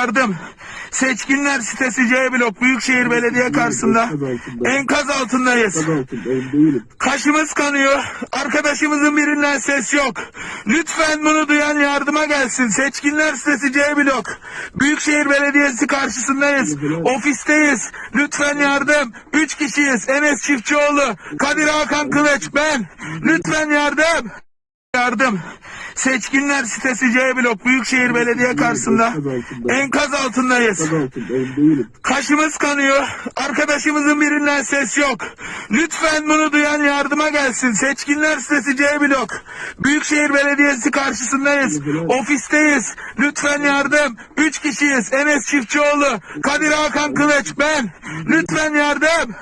yardım. Seçkinler sitesi C blok Büyükşehir Belediye karşısında. Enkaz altındayız. Kaşımız kanıyor. Arkadaşımızın birinden ses yok. Lütfen bunu duyan yardıma gelsin. Seçkinler sitesi C blok. Büyükşehir Belediyesi karşısındayız. Ofisteyiz. Lütfen yardım. Üç kişiyiz. Enes Çiftçioğlu, Kadir Hakan Kılıç, ben. Lütfen yardım. Yardım. Seçkinler sitesi C blok Büyükşehir Belediye karşısında. Enkaz altındayız. Kaşımız kanıyor. Arkadaşımızın birinden ses yok. Lütfen bunu duyan yardıma gelsin. Seçkinler sitesi C blok. Büyükşehir Belediyesi karşısındayız. Ofisteyiz. Lütfen yardım. Üç kişiyiz. Enes Çiftçioğlu, Kadir Hakan Kılıç, ben. Lütfen yardım.